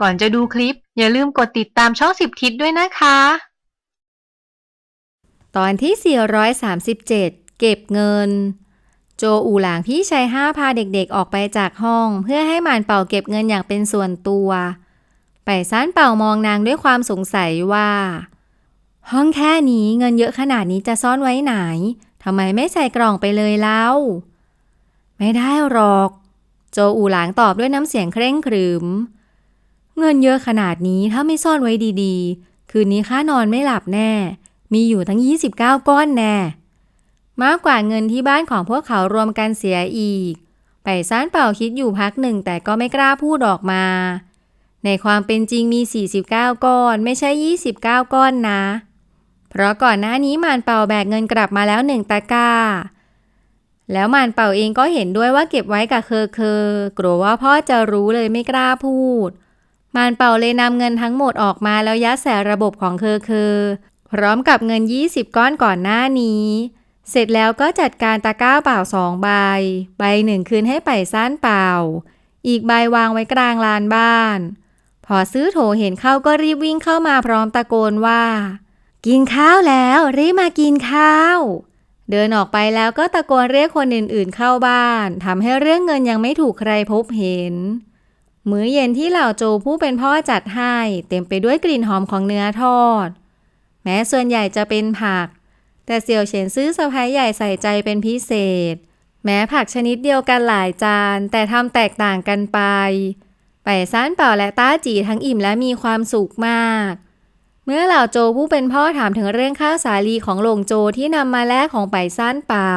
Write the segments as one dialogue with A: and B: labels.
A: ก่อนจะดูคลิป อย่าลืมกดติดตามช่องสิบทิศด้วยนะคะ
B: ตอนที่ 437 เก็บเงิน โจอูหลางพี่ชายห้าพาเด็กๆออกไปจากห้อง เพื่อให้หมานเป่าเก็บเงินอย่างเป็นส่วนตัว ไปซ่านเป่ามองนางด้วยความสงสัยว่า ห้องแค่นี้เงินเยอะขนาดนี้จะซ่อนไว้ไหนทำไมไม่ใส่กล่องไปเลยเล่า ไม่ได้หรอก โจอูหลางตอบด้วยน้ำเสียงเคร่งครึม เงินเยอะขนาดนี้ถ้าไม่ซ่อนไว้ดีๆ คืนนี้ข้านอนไม่หลับแน่ มีอยู่ทั้ง 29 ก้อนแน่ มากกว่าเงินที่บ้านของพวกเขารวมกันเสียอีก ไปซ่านเป่าคิดอยู่พักหนึ่งแต่ก็ไม่กล้าพูดออกมา ในความเป็นจริงมี 49 ก้อน ไม่ใช่ 29 ก้อนนะ เพราะก่อนหน้านี้มานเป่าแบกเงินกลับมาแล้วหนึ่งตะกร้าแล้วมานเป่าเองก็เห็นด้วยว่าเก็บไว้กับเคอเคอกลัวว่าพ่อจะรู้เลยไม่กล้าพูด มานเป่าเลยนำเงินทั้งหมดออกมาแล้วยัดใส่ระบบของเคอเคอพร้อมกับเงิน 20 ก้อนก่อนหน้านี้ เสร็จแล้วก็จัดการตะกร้าเปล่าสองใบ ใบหนึ่งคืนให้ไปซ่านเปล่า อีกใบวางไว้กลางลานบ้าน พอซื้อโถเห็นเข้าก็รีบวิ่งเข้ามาพร้อมตะโกนว่า กินข้าวแล้วรีบมากินข้าวเดินออกไปแล้วก็ตะโกนเรียกคนอื่นๆเข้าบ้านทำให้เรื่องเงินยังไม่ถูกใครพบเห็น มื้อเย็นที่เหล่าโจผู้เป็นพ่อจัดให้ เต็มไปด้วยกลิ่นหอมของเนื้อทอด แม้ส่วนใหญ่จะเป็นผัก แต่เสี่ยวเฉินซื้อสะพ้ายใหญ่ใส่ใจเป็นพิเศษ แม้ผักชนิดเดียวกันหลายจาน แต่ทำแตกต่างกันไป ไปซ่านเป่าและต้าจีทั้งอิ่มและมีความสุขมาก เมื่อเหล่าโจผู้เป็นพ่อถามถึงเรื่องข้าวสาลีของหลงโจที่นำมาแลกของไปซ่านเป่า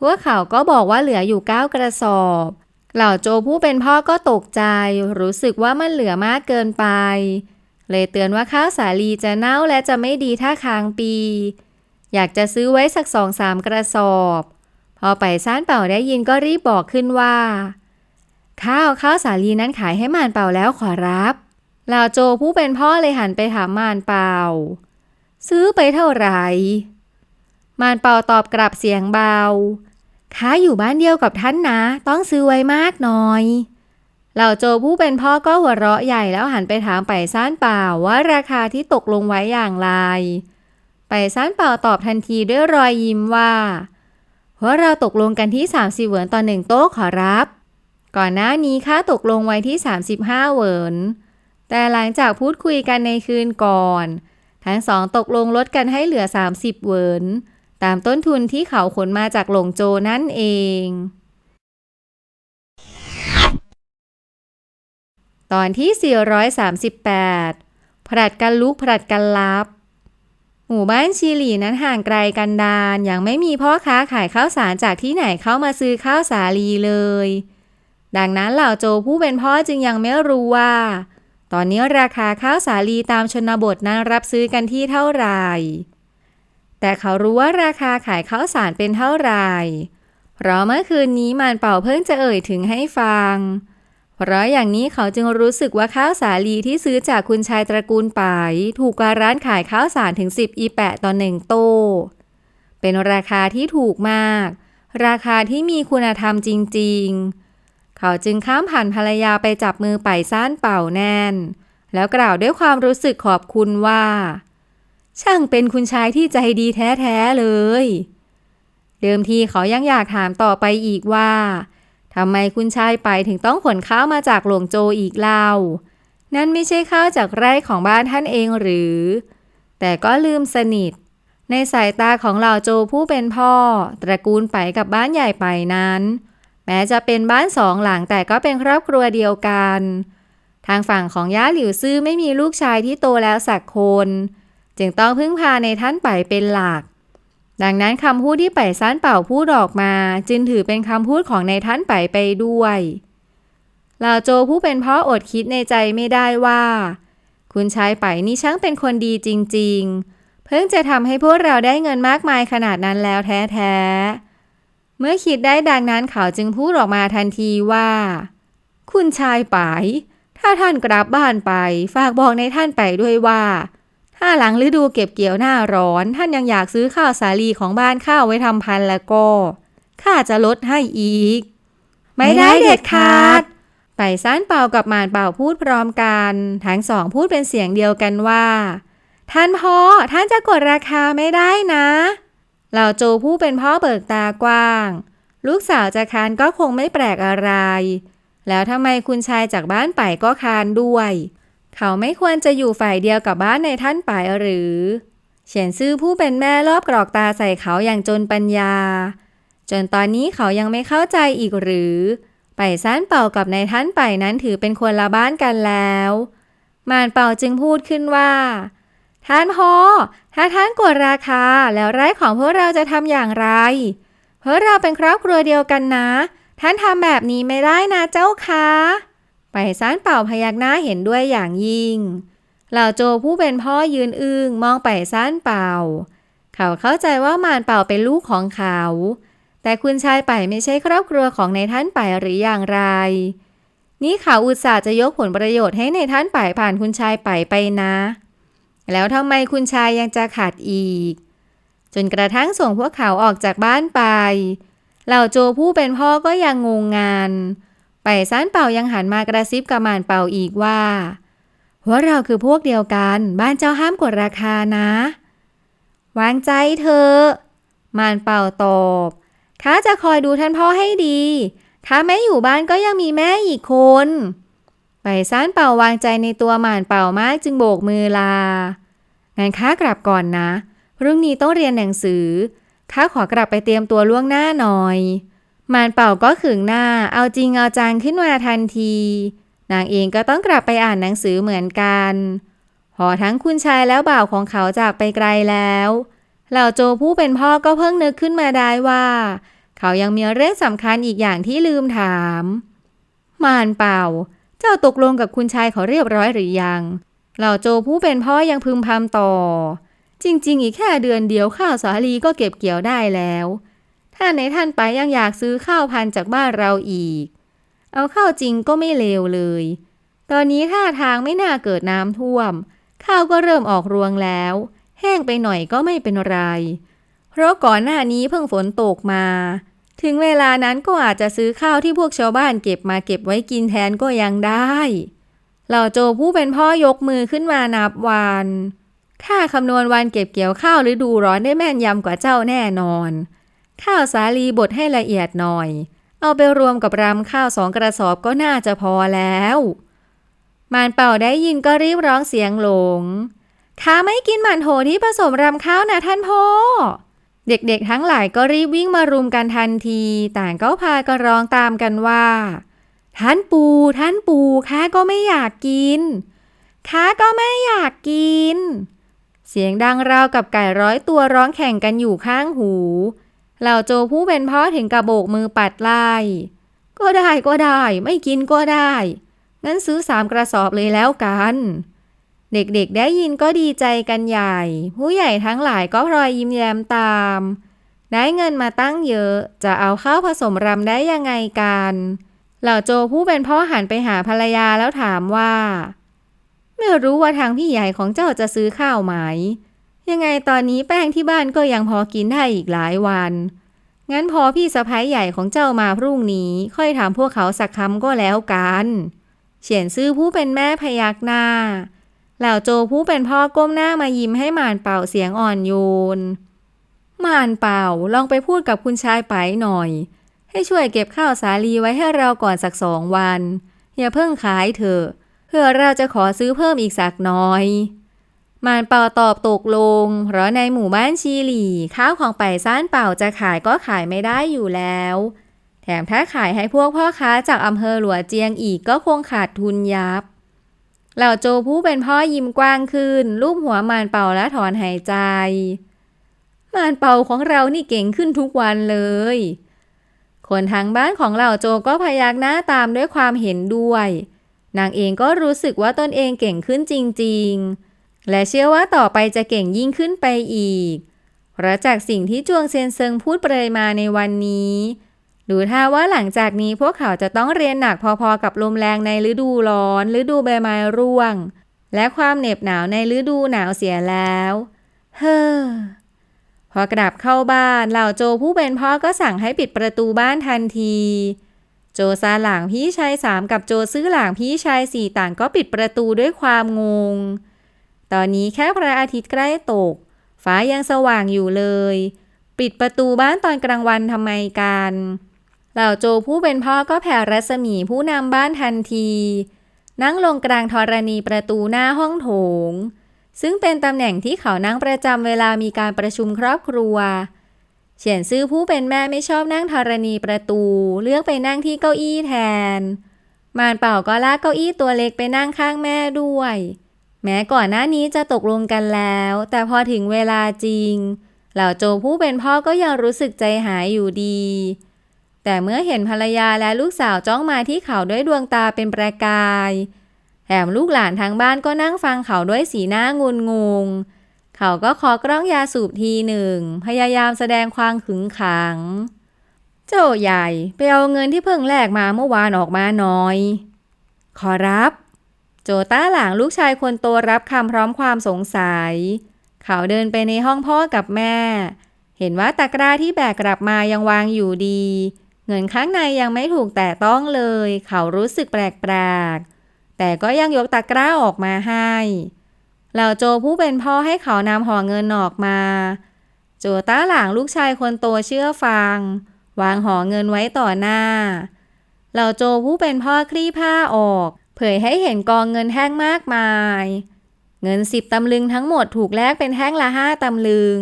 B: พวกเขาก็บอกว่าเหลืออยู่เก้ากระสอบ เหล่าโจผู้เป็นพ่อก็ตกใจ รู้สึกว่ามันเหลือมากเกินไป เลยเตือนว่าข้าวสาลีจะเน่าและจะไม่ดีถ้าค้างปี อยากจะซื้อไว้สักสองสามกระสอบ พอไปซ่านเป่าได้ยินก็รีบบอกขึ้นว่า ข้าวข้าวสาลีนั้นขายให้มานเป่าแล้วขอรับเหล่าโจผู้เป็นพ่อเลยหันไปถามมานเป่า ซื้อไปเท่าไหร่มานเป่าตอบกลับเสียงเบา ค้าอยู่บ้านเดียวกับท่านนะ ต้องซื้อไว้มากหน่อย เหล่าโจผู้เป็นพ่อก็หัวเราะใหญ่แล้วหันไปถามไปซ่านเป่าว่าราคาที่ตกลงไว้อย่างไร ไปซ่านเป่าตอบทันทีด้วยรอยยิ้มว่าเพราะเราตกลงกันที่ 30เหวินต่อหนึ่งโต๊ะขอรับ ก่อนหน้านี้ค่าตกลงไว้ที่ 35เหวินแต่หลังจากพูดคุยกันในคืนก่อน ทั้งสองตกลงลดกันให้เหลือ 30เหวิน ตามต้นทุนที่เขาขนมาจากหลงโจนั่นเอง ตอนที่ 438ผลัดกันลุกผลัดกันลับ หมู่บ้านชีหลีนั้นห่างไกลกันดานยังไม่มีพ่อค้าขายข้าวสารจากที่ไหนเข้ามาซื้อข้าวสาลีเลย ดังนั้นเหล่าโจผู้เป็นพ่อจึงยังไม่รู้ว่า ตอนนี้ราคาข้าวสาลีตามชนบทนั้นรับซื้อกันที่เท่าไหร่ แต่เขารู้ว่าราคาขายข้าวสารเป็นเท่าไหร่ เพราะเมื่อคืนนี้มานเป่าเพิ่งจะเอ่ยถึงให้ฟัง เพราะอย่างนี้เขาจึงรู้สึกว่าข้าวสาลีที่ซื้อจากคุณชายตระกูลป่ายถูกกว่าร้านขายข้าวสารถึง 10 อีแปะต่อหนึ่งโต เป็นราคาที่ถูกมาก ราคาที่มีคุณธรรมจริง ๆ เขาจึงข้ามผ่านภรรยาไปจับมือไปซ่านเป่าแน่น แล้วกล่าวด้วยความรู้สึกขอบคุณว่า ช่างเป็นคุณชายที่ใจดีแท้ๆเลย เดิมทีเขายังอยากถามต่อไปอีกว่าทำไมคุณชายไปถึงต้องขนข้าวมาจากหลวงโจอีกเล่า นั่นไม่ใช่ข้าวจากไร่ของบ้านท่านเองหรือ แต่ก็ลืมสนิท ในสายตาของเหล่าโจผู้เป็นพ่อ ตระกูลไปกับบ้านใหญ่ไปนั้น แม้จะเป็นบ้านสองหลังแต่ก็เป็นครอบครัวเดียวกัน ทางฝั่งของย่าหลิวซื่อไม่มีลูกชายที่โตแล้วสักคน จึงต้องพึ่งพาในท่านไปเป็นหลัก ดังนั้นคำพูดที่ไปซ่านเป่าพูดออกมา จึงถือเป็นคำพูดของในท่านไปไปด้วยลาโจผู้เป็นพ่ออดคิดในใจไม่ได้ว่า คุณชายไปนี่ช่างเป็นคนดีจริง ๆ เพิ่งจะทำให้พวกเราได้เงินมากมายขนาดนั้นแล้วแท้ๆ เมื่อคิดได้ดังนั้นเขาจึงพูดออกมาทันทีว่า คุณชายไปถ้าท่านกลับบ้านไป ฝากบอกในท่านไปด้วยว่า ถ้าหลังฤดูเก็บเกี่ยวหน้าร้อน ท่านยังอยากซื้อข้าวสาลีของบ้านข้าวไว้ทำพันแล้วก็ข้าจะลดให้อีก ไม่ได้เด็ดขาดไปซ่านเป่ากับหมานเป่าพูดพร้อมกัน ทั้งสองพูดเป็นเสียงเดียวกันว่า ท่านพ่อท่านจะกดราคาไม่ได้นะเหล่าโจผู้เป็นพ่อเบิกตากว้าง ลูกสาวจะคานก็คงไม่แปลกอะไร แล้วทำไมคุณชายจากบ้านไปก็คานด้วย เขาไม่ควรจะอยู่ฝ่ายเดียวกับบ้านในท่านไปหรือ เฉียนซื่อผู้เป็นแม่รอบกรอกตาใส่เขาอย่างจนปัญญา จนตอนนี้เขายังไม่เข้าใจอีกหรือไปซ่านเป่ากับนายท่านไปนั้นถือเป็นคนละบ้านกันแล้ว มานเป่าจึงพูดขึ้นว่า ท่านพ่อถ้าท่านกดราคาแล้วไร้ของพวกเราจะทำอย่างไรเพราะเราเป็นครอบครัวเดียวกันนะ ท่านทำแบบนี้ไม่ได้นะเจ้าคะ ไปซานเป่าพยักหน้าเห็นด้วยอย่างยิ่ง เหล่าโจผู้เป็นพ่อยืนอึ้งมองไปซานเป่า เขาเข้าใจว่ามานเป่าเป็นลูกของเขา แต่คุณชายไปไม่ใช่ครอบครัวของในท่านไปหรืออย่างไร นี่เขาอุตส่าห์จะยกผลประโยชน์ให้ในท่านไปผ่านคุณชายไปไปนะ แล้วทำไมคุณชายยังจะขาดอีก จนกระทั่งส่งพวกเขาออกจากบ้านไป เหล่าโจผู้เป็นพ่อก็ยังงงงาน ไปซานเป่ายังหันมากระซิบกับหมานเป่าอีกว่าว่าเราคือพวกเดียวกัน บ้านเจ้าห้ามกดราคานะ วางใจเธอมานเป่าตอบข้าจะคอยดูท่านพ่อให้ดี ถ้าไม่อยู่บ้านก็ยังมีแม่อีกคน ไปซ่านเป่าวางใจในตัวหมานเป่ามากจึงโบกมือลา งั้นข้ากลับก่อนนะ พรุ่งนี้ต้องเรียนหนังสือ ข้าขอกลับไปเตรียมตัวล่วงหน้าหน่อย มานเป่าก็ขึงหน้า เอาจริงเอาจังขึ้นมาทันที นางเองก็ต้องกลับไปอ่านหนังสือเหมือนกันพอทั้งคุณชายแล้วบ่าวของเขาจากไปไกลแล้วเหล่าโจผู้เป็นพ่อก็เพิ่งนึกขึ้นมาได้ว่า เขายังมีเรื่องสำคัญอีกอย่างที่ลืมถาม มานเป่า เจ้าตกลงกับคุณชายเขาเรียบร้อยหรือยังเหล่าโจผู้เป็นพ่อยังพึมพำต่อ จริง ๆ อีกแค่เดือนเดียวข้าวสาลีก็เก็บเกี่ยวได้แล้ว ถ้าในท่านไปยังอยากซื้อข้าวพันจากบ้านเราอีก เอาเข้าวจริงก็ไม่เลวเลย ตอนนี้ท่าทางไม่น่าเกิดน้ำท่วม ข้าวก็เริ่มออกรวงแล้ว แห้งไปหน่อยก็ไม่เป็นไร เพราะก่อนหน้านี้เพิ่งฝนตกมา ถึงเวลานั้นก็อาจจะซื้อข้าวที่พวกชาวบ้านเก็บมาเก็บไว้กินแทนก็ยังได้เหล่าโจผู้เป็นพ่อยกมือขึ้นมานับวันข้าคำนวณวันเก็บเกี่ยวข้าวฤดูร้อนได้แม่นยำกว่าเจ้าแน่นอน ข้าวสาลีบดให้ละเอียดหน่อย เอาไปรวมกับรำข้าวสองกระสอบก็น่าจะพอแล้ว มานเป่าได้ยินก็รีบร้องเสียงหลงข้าไม่กินหมันโถที่ผสมรำข้าวนะท่านพ่อ เด็กๆทั้งหลายก็รีบวิ่งมารุมกันทันที ต่างก็พากันร้องตามกันว่า ท่านปู ท่านปูข้าก็ไม่อยากกินข้าก็ไม่อยากกิน เสียงดังราวกับไก่ร้อยตัวร้องแข่งกันอยู่ข้างหู เหล่าโจผู้เป็นพ่อถึงกับโบกมือปัดไล่ ก็ได้ก็ได้ ไม่กินก็ได้ งั้นซื้อสามกระสอบเลยแล้วกัน เด็กๆได้ยินก็ดีใจกันใหญ่ ผู้ใหญ่ทั้งหลายก็พลอยยิ้มแย้มตาม ได้เงินมาตั้งเยอะ จะเอาข้าวผสมรำได้ยังไงกัน เหล่าโจผู้เป็นพ่อหันไปหาภรรยาแล้วถามว่า ไม่รู้ว่าทางพี่ใหญ่ของเจ้าจะซื้อข้าวไหม ยังไงตอนนี้แป้งที่บ้านก็ยังพอกินได้อีกหลายวัน งั้นพอพี่สะพ้ายใหญ่ของเจ้ามาพรุ่งนี้ ค่อยถามพวกเขาสักคำก็แล้วกัน เฉียนซื่อผู้เป็นแม่พยักหน้า เหล่าโจผู้เป็นพ่อก้มหน้ามายิ้มให้หมานเป่าเสียงอ่อนโยนหมานเป่าลองไปพูดกับคุณชายไปหน่อย ให้ช่วยเก็บข้าวสาลีไว้ให้เราก่อนสักสองวัน อย่าเพิ่งขายเถอะเพื่อเราจะขอซื้อเพิ่มอีกสักน้อย มานเป่าตอบตกลง เพราะในหมู่บ้านชีหลี ข้าวของไปซ่านเป่าจะขายก็ขายไม่ได้อยู่แล้ว แถมถ้าขายให้พวกพ่อค้าจากอำเภอหลัวเจียงอีกก็คงขาดทุนยับ เหล่าโจผู้เป็นพ่อยิ้มกว้างขึ้นรูปหัวมานเป่าและถอนหายใจ มานเป่าของเรานี่เก่งขึ้นทุกวันเลย คนทางบ้านของเหล่าโจก็พยักหน้าตามด้วยความเห็นด้วย นางเองก็รู้สึกว่าตนเองเก่งขึ้นจริง ๆ และเชื่อว่าต่อไปจะเก่งยิ่งขึ้นไปอีกเพราะจากสิ่งที่จวงเซนเซิงพูดเปรยมาในวันนี้ดูท่าว่าหลังจากนี้พวกเขาจะต้องเรียนหนักพอๆกับลมแรงในฤดูร้อน ฤดูใบไม้ร่วง และความเหน็บหนาวในฤดูหนาวเสียแล้ว เฮ้อ พอกลับเข้าบ้านเหล่าโจผู้เป็นพ่อก็สั่งให้ปิดประตูบ้านทันที โจซาหลางพี่ชายสามกับโจซื้อหลางพี่ชายสี่ต่างก็ปิดประตูด้วยความงง ตอนนี้แค่พระอาทิตย์ใกล้ตก ฟ้ายังสว่างอยู่เลย ปิดประตูบ้านตอนกลางวันทำไมกัน เหล่าโจผู้เป็นพ่อก็แผ่รัศมีผู้นำบ้านทันที นั่งลงกลางธรณีประตูหน้าห้องโถง ซึ่งเป็นตำแหน่งที่เขานั่งประจำเวลามีการประชุมครอบครัว เฉียนซื่อผู้เป็นแม่ไม่ชอบนั่งธรณีประตู เลือกไปนั่งที่เก้าอี้แทน มานเป่าก็ลากเก้าอี้ตัวเล็กไปนั่งข้างแม่ด้วย แม้ก่อนหน้านี้จะตกลงกันแล้ว แต่พอถึงเวลาจริง เหล่าโจผู้เป็นพ่อก็ยังรู้สึกใจหายอยู่ดี แต่เมื่อเห็นภรรยาและลูกสาวจ้องมาที่เขาด้วยดวงตาเป็นประกายแถมลูกหลานทางบ้านก็นั่งฟังเขาด้วยสีหน้างุนงง เขาก็ขอกล้องยาสูบทีหนึ่ง พยายามแสดงความขึงขัง เจ้าใหญ่ ไปเอาเงินที่เพิ่งแลกมาเมื่อวานออกมาหน่อย ขอรับ โจต้าหลางลูกชายคนโตรับคำพร้อมความสงสัย เขาเดินไปในห้องพ่อกับแม่ เห็นว่าตะกร้าที่แบกกลับมายังวางอยู่ดี เงินข้างในยังไม่ถูกแตะต้องเลย เขารู้สึกแปลกๆ แต่ก็ยังยกตะกร้าออกมาให้เหล่าโจผู้เป็นพ่อให้เขานำห่อเงินออกมา โจต้าหลางลูกชายคนโตเชื่อฟัง วางห่อเงินไว้ต่อหน้า เหล่าโจผู้เป็นพ่อคลี่ผ้าออก เผยให้เห็นกองเงินแท่งมากมาย เงินสิบตำลึงทั้งหมดถูกแลกเป็นแท่งละห้าตำลึง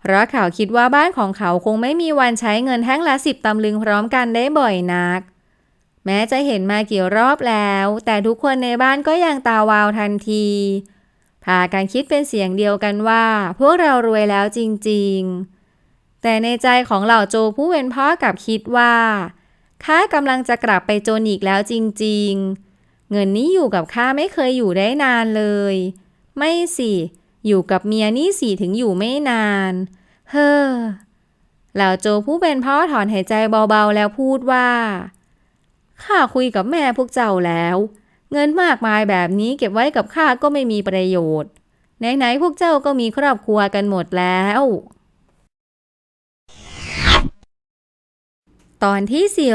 B: เพราะเขาคิดว่าบ้านของเขาคงไม่มีวันใช้เงินแท่งละสิบตำลึงพร้อมกันได้บ่อยนัก แม้จะเห็นมากี่รอบแล้ว แต่ทุกคนในบ้านก็ยังตาวาวทันที พากันคิดเป็นเสียงเดียวกันว่า พวกเรารวยแล้วจริง ๆ แต่ในใจของเหล่าโจผู้เป็นพ่อกับคิดว่าข้ากำลังจะกลับไปจนอีกแล้วจริง ๆ เงินนี้อยู่กับข้าไม่เคยอยู่ได้นานเลย ไม่สิ อยู่กับเมียนี่สิถึงอยู่ไม่นาน เฮ้อเหล่าโจผู้เป็นพ่อถอนหายใจเบาๆแล้วพูดว่า ข้าคุยกับแม่พวกเจ้าแล้ว เงินมากมายแบบนี้เก็บไว้กับข้าก็ไม่มีประโยชน์ ไหนๆพวกเจ้าก็มีครอบครัวกันหมดแล้ว ตอนที่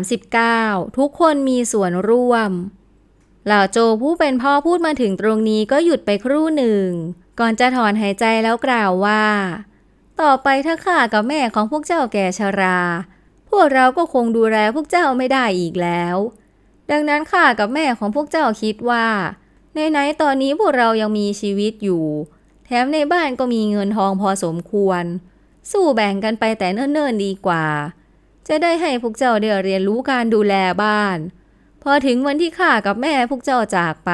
B: 439 ทุกคนมีส่วนร่วม เหล่าโจผู้เป็นพ่อพูดมาถึงตรงนี้ก็หยุดไปครู่หนึ่ง ก่อนจะถอนหายใจแล้วกล่าวว่า ต่อไปถ้าข้ากับแม่ของพวกเจ้าแก่ชรา พวกเราก็คงดูแลพวกเจ้าไม่ได้อีกแล้ว ดังนั้นข้ากับแม่ของพวกเจ้าคิดว่าในไหนตอนนี้พวกเรายังมีชีวิตอยู่ แถมในบ้านก็มีเงินทองพอสมควร สู้แบ่งกันไปแต่เนิ่นๆดีกว่า จะได้ให้พวกเจ้าได้เรียนรู้การดูแลบ้าน พอถึงวันที่ข้ากับแม่พวกเจ้าจากไป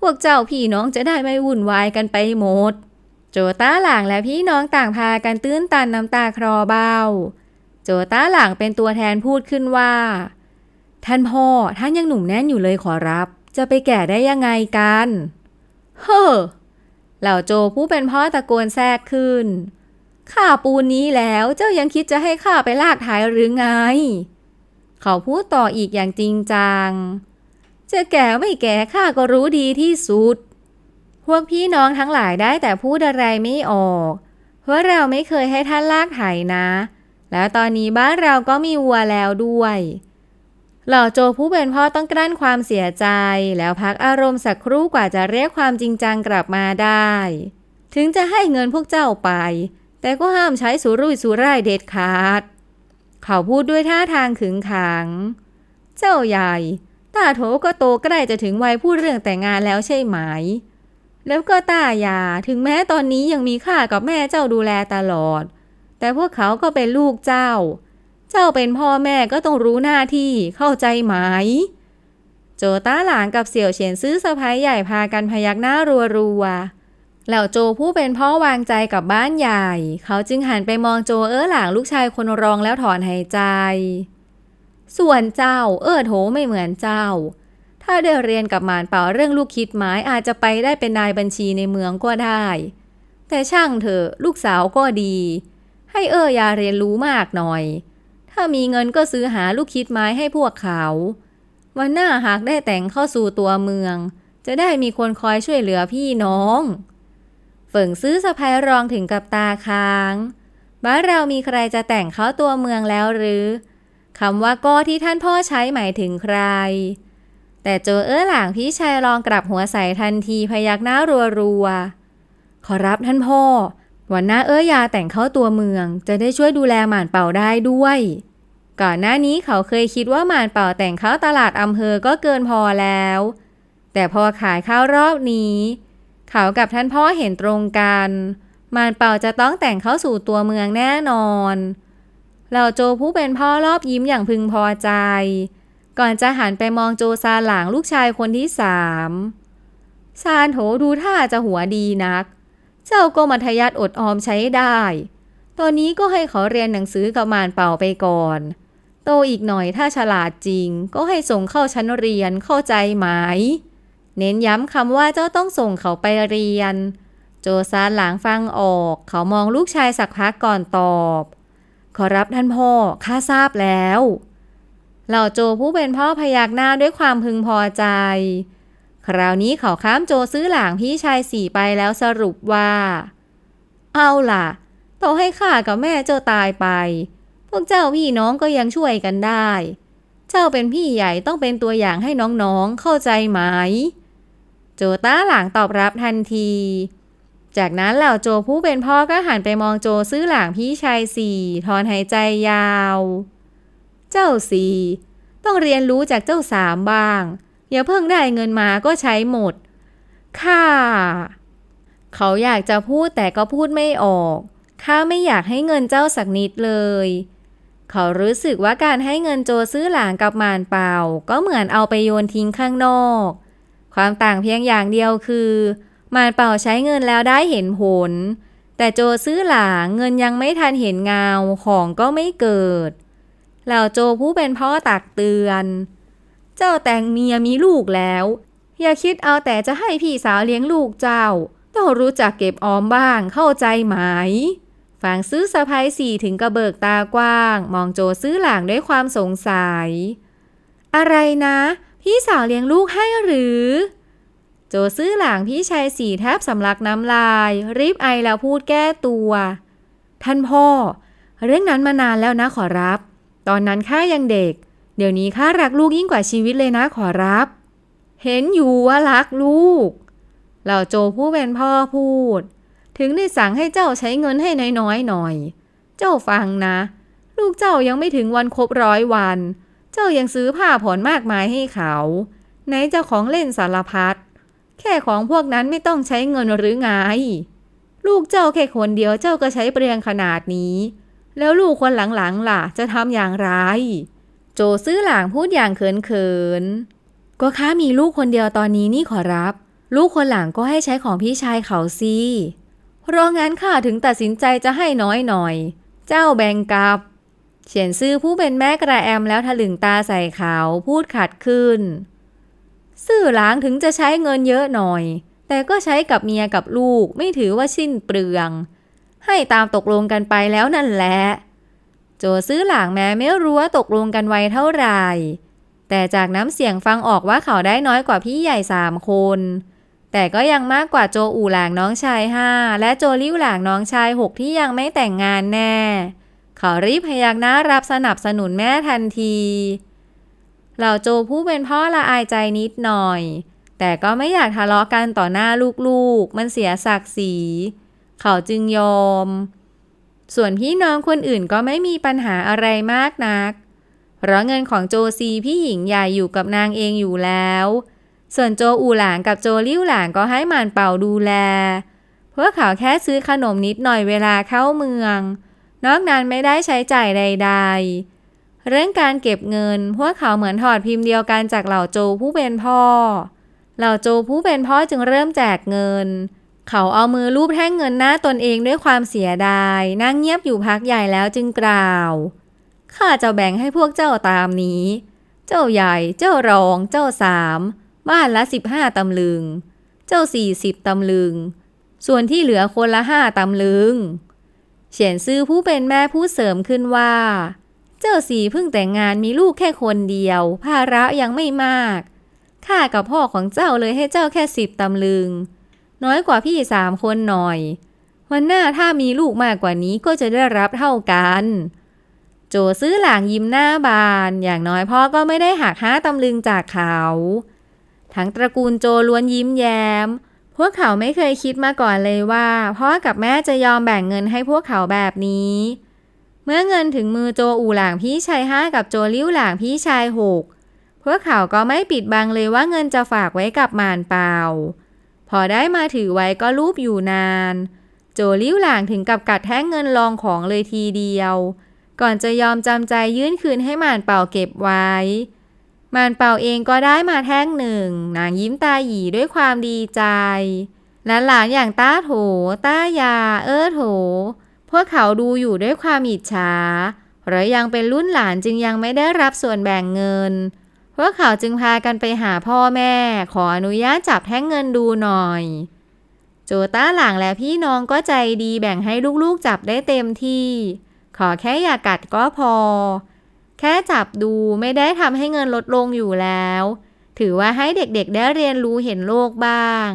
B: พวกเจ้าพี่น้องจะได้ไม่วุ่นวายกันไปหมด โจต้าหลางและพี่น้องต่างพากันตื้นตันน้ำตาคลอเบ้า โจต้าหลางเป็นตัวแทนพูดขึ้นว่า ท่านพ่อท่านยังหนุ่มแน่นอยู่เลยขอรับ จะไปแก่ได้ยังไงกัน เฮ้อเหล่าโจผู้เป็นพ่อตะโกนแทรกขึ้นข้าปูนนี้แล้วเจ้ายังคิดจะให้ข้าไปลากท้ายหรือไง เขาพูดต่ออีกอย่างจริงจัง จะแก่ไม่แก่ข้าก็รู้ดีที่สุด พวกพี่น้องทั้งหลายได้แต่พูดอะไรไม่ออก เพราะเราไม่เคยให้ท่านลากไถนะ แล้วตอนนี้บ้านเราก็มีวัวแล้วด้วย เหล่าโจผู้เป็นพ่อต้องกลั้นความเสียใจ แล้วพักอารมณ์สักครู่กว่าจะเรียกความจริงจังกลับมาได้ ถึงจะให้เงินพวกเจ้าไป แต่ก็ห้ามใช้สุรุ่ยสุร่ายเด็ดขาด เขาพูดด้วยท่าทางขึงขัง เจ้าใหญ่ตาโถก็โตใกล้จะถึงวัยพูดเรื่องแต่งงานแล้วใช่ไหม แล้วก็ตายาถึงแม้ตอนนี้ยังมีข้ากับแม่เจ้าดูแลตลอด แต่พวกเขาก็เป็นลูกเจ้า เจ้าเป็นพ่อแม่ก็ต้องรู้หน้าที่เข้าใจไหม โจต้าหลานกับเสี่ยวเฉียนซื้อสะพ้ายใหญ่พากันพยักหน้ารัวๆ เหล่าโจผู้เป็นพ่อวางใจกับบ้านใหญ่ เขาจึงหันไปมองโจเอ้อหลางลูกชายคนรองแล้วถอนหายใจ ส่วนเจ้า เอ้อโถไม่เหมือนเจ้า ถ้าได้เรียนกับหมานเป่าเรื่องลูกคิดไม้อาจจะไปได้เป็นนายบัญชีในเมืองก็ได้ แต่ช่างเถอะลูกสาวก็ดี ให้เอ้อยาเรียนรู้มากหน่อย ถ้ามีเงินก็ซื้อหาลูกคิดไม้ให้พวกเขา วันหน้าหากได้แต่งเข้าสู่ตัวเมือง จะได้มีคนคอยช่วยเหลือพี่น้อง เฟิ่งซื้อสะพายรองถึงกับตาค้าง บ้านเรามีใครจะแต่งเข้าตัวเมืองแล้วหรือคำว่าก็ที่ท่านพ่อใช้หมายถึงใคร แต่โจเอ้อหลางพี่ชายลองกลับหัวใส่ทันทีพยักหน้ารัวๆ ขอรับท่านพ่อ วันหน้าเอ้อยาแต่งเข้าตัวเมือง จะได้ช่วยดูแลหมานเป่าได้ด้วย ก่อนหน้านี้เขาเคยคิดว่าหมานเป่าแต่งเข้าตลาดอำเภอก็เกินพอแล้ว แต่พอขายข้าวรอบนี้ เขากับท่านพ่อเห็นตรงกัน มานเป่าจะต้องแต่งเข้าสู่ตัวเมืองแน่นอนเหล่าโจผู้เป็นพ่อรอบยิ้มอย่างพึงพอใจ ก่อนจะหันไปมองโจซาหลางลูกชายคนที่สามซานโถดูท่าจะหัวดีนัก เจ้าก็มัธยัติอดออมใช้ได้ ตอนนี้ก็ให้เขาเรียนหนังสือกับมานเป่าไปก่อน โตอีกหน่อยถ้าฉลาดจริง ก็ให้ส่งเข้าชั้นเรียนเข้าใจไหม เน้นย้ำคำว่าเจ้าต้องส่งเขาไปเรียน โจซานหลางฟังออก เขามองลูกชายสักพักก่อนตอบ ขอรับท่านพ่อข้าทราบแล้วเหล่าโจผู้เป็นพ่อพยักหน้าด้วยความพึงพอใจ คราวนี้เขาข้ามโจซื้อหลางพี่ชายสี่ไปแล้วสรุปว่า เอาล่ะต่อให้ข้ากับแม่เจ้าตายไป พวกเจ้าพี่น้องก็ยังช่วยกันได้ เจ้าเป็นพี่ใหญ่ต้องเป็นตัวอย่างให้น้องๆเข้าใจไหม โจต้าหลางตอบรับทันที จากนั้นเหล่าโจผู้เป็นพ่อก็หันไปมองโจซื้อหลางพี่ชายสี่ถอนหายใจยาว เจ้าสี่ต้องเรียนรู้จากเจ้าสามบ้าง อย่าเพิ่งได้เงินมาก็ใช้หมด ค่ะ เขาอยากจะพูดแต่ก็พูดไม่ออกข้าไม่อยากให้เงินเจ้าสักนิดเลย เขารู้สึกว่าการให้เงินโจซื้อหลางกับมานเปล่า ก็เหมือนเอาไปโยนทิ้งข้างนอก ความต่างเพียงอย่างเดียวคือมานเป่าใช้เงินแล้วได้เห็นผล แต่โจซื้อหลางเงินยังไม่ทันเห็นเงาของก็ไม่เกิดเหล่าโจผู้เป็นพ่อตักเตือน เจ้าแต่งเมียมีลูกแล้ว อย่าคิดเอาแต่จะให้พี่สาวเลี้ยงลูกเจ้า ต้องรู้จักเก็บออมบ้างเข้าใจไหมฝังซื้อสะพายสี่ถึงกระเบิกตากว้าง มองโจซื้อหลางด้วยความสงสัย อะไรนะ พี่สาวเลี้ยงลูกให้หรือ โจซื้อหลางพี่ชายสี่แทบสำลักน้ำลาย รีบไอแล้วพูดแก้ตัว ท่านพ่อ เรื่องนั้นมานานแล้วนะขอรับ ตอนนั้นข้ายังเด็ก เดี๋ยวนี้ข้ารักลูกยิ่งกว่าชีวิตเลยนะขอรับ เห็นอยู่ว่ารักลูกเหล่าโจผู้เป็นพ่อพูด ถึงได้สั่งให้เจ้าใช้เงินให้น้อยๆหน่อย เจ้าฟังนะ ลูกเจ้ายังไม่ถึงวันครบร้อยวันเจ้ายังซื้อผ้าผ่อนมากมายให้เขา ไหนเจ้าของเล่นสารพัด แค่ของพวกนั้นไม่ต้องใช้เงินหรือไง ลูกเจ้าแค่คนเดียวเจ้าก็ใช้เปลืองขนาดนี้ แล้วลูกคนหลังๆล่ะ จะทำอย่างไร โจซื้อหลางพูดอย่างเขินๆ ก็ข้ามีลูกคนเดียวตอนนี้นี่ขอรับ ลูกคนหลังก็ให้ใช้ของพี่ชายเขาสิเพราะงั้นข้าถึงตัดสินใจจะให้น้อยหน่อย เจ้าแบ่งกับ เฉียนซื่อผู้เป็นแม่กระแอมแล้วถลึงตาใส่เขาพูดขัดขึ้น ซื่อหลางถึงจะใช้เงินเยอะหน่อย แต่ก็ใช้กับเมียกับลูกไม่ถือว่าสิ้นเปลือง ให้ตามตกลงกันไปแล้วนั่นแหละ โจซื้อหลางแม้ไม่รู้ว่าตกลงกันไว้เท่าไหร่แต่จากน้ำเสียงฟังออกว่าเขาได้น้อยกว่าพี่ใหญ่สามคน แต่ก็ยังมากกว่าโจอู่หลางน้องชายห้าและโจลิ้วหลางน้องชายหกที่ยังไม่แต่งงานแน่ เขารีบพยักหน้ารับสนับสนุนแม่ทันทีเหล่าโจผู้เป็นพ่อละอายใจนิดหน่อย แต่ก็ไม่อยากทะเลาะกันต่อหน้าลูกๆ มันเสียศักดิ์ศรี เขาจึงยอม ส่วนพี่น้องคนอื่นก็ไม่มีปัญหาอะไรมากนัก เพราะเงินของโจซีพี่หญิงใหญ่อยู่กับนางเองอยู่แล้ว ส่วนโจอูหลางกับโจลิ้วหลางก็ให้หมานเป่าดูแลเพื่อเขาแค่ซื้อขนมนิดหน่อยเวลาเข้าเมือง นอกนั้นไม่ได้ใช้จ่ายใด ๆ เรื่องการเก็บเงิน พวกเขาเหมือนถอดพิมพ์เดียวกันจากเหล่าโจผู้เป็นพ่อ เหล่าโจผู้เป็นพ่อจึงเริ่มแจกเงิน เขาเอามือลูบแท่งเงินหน้าตนเองด้วยความเสียดาย นั่งเงียบอยู่พักใหญ่แล้วจึงกล่าวข้าจะแบ่งให้พวกเจ้าตามนี้ เจ้าใหญ่ เจ้ารอง เจ้าสาม บ้านละสิบห้าตำลึง เจ้าสี่สิบตำลึง ส่วนที่เหลือคนละห้าตำลึง เฉียนซื่อผู้เป็นแม่ผู้เสริมขึ้นว่า เจ้าสีเพิ่งแต่งงานมีลูกแค่คนเดียว ภาระยังไม่มากข้ากับพ่อของเจ้าเลยให้เจ้าแค่สิบตำลึง น้อยกว่าพี่สามคนหน่อย วันหน้าถ้ามีลูกมากกว่านี้ก็จะได้รับเท่ากัน โจซื้อหลางยิ้มหน้าบาน อย่างน้อยพ่อก็ไม่ได้หักห้าตำลึงจากเขา ทั้งตระกูลโจล้วนยิ้มแย้ม พวกเขาไม่เคยคิดมาก่อนเลยว่าพ่อกับแม่จะยอมแบ่งเงินให้พวกเขาแบบนี้ เมื่อเงินถึงมือโจอูหลางพี่ชายห้ากับโจลิ้วหลางพี่ชายหกพวกเขาก็ไม่ปิดบังเลยว่าเงินจะฝากไว้กับมานเปล่า พอได้มาถือไว้ก็รูปอยู่นาน โจลิ้วหลางถึงกับกัดแท่งเงินรองของเลยทีเดียว ก่อนจะยอมจำใจยื่นคืนให้มานเป่าเก็บไว้ มานเป่าเองก็ได้มาแท่งหนึ่ง นางยิ้มตาหยีด้วยความดีใจและหลานอย่างต้าโถ ต้ายา เออโถ พวกเขาดูอยู่ด้วยความอิจฉาเพราะยังเป็นรุ่นหลานจึงยังไม่ได้รับส่วนแบ่งเงิน พวกเขาจึงพากันไปหาพ่อแม่ ขออนุญาตจับแท่งเงินดูหน่อย โจต้าหลังและพี่น้องก็ใจดีแบ่งให้ลูกๆจับได้เต็มที่ ขอแค่อย่ากัดก็พอ แค่จับดูไม่ได้ทำให้เงินลดลงอยู่แล้ว ถือว่าให้เด็กๆได้เรียนรู้เห็นโลกบ้าง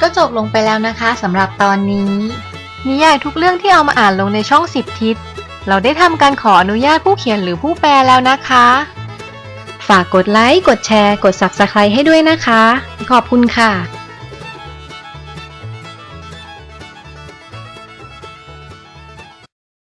A: ก็จบลงไปแล้วนะคะสำหรับตอนนี้ นิยายทุกเรื่องที่เอามาอ่านลงในช่องสิบทิศ เราได้ทำการขออนุญาตผู้เขียนหรือผู้แปลแล้วนะคะ ฝากกดไลค์ กดแชร์ กด Subscribe ให้ด้วยนะคะ ขอบคุณค่ะ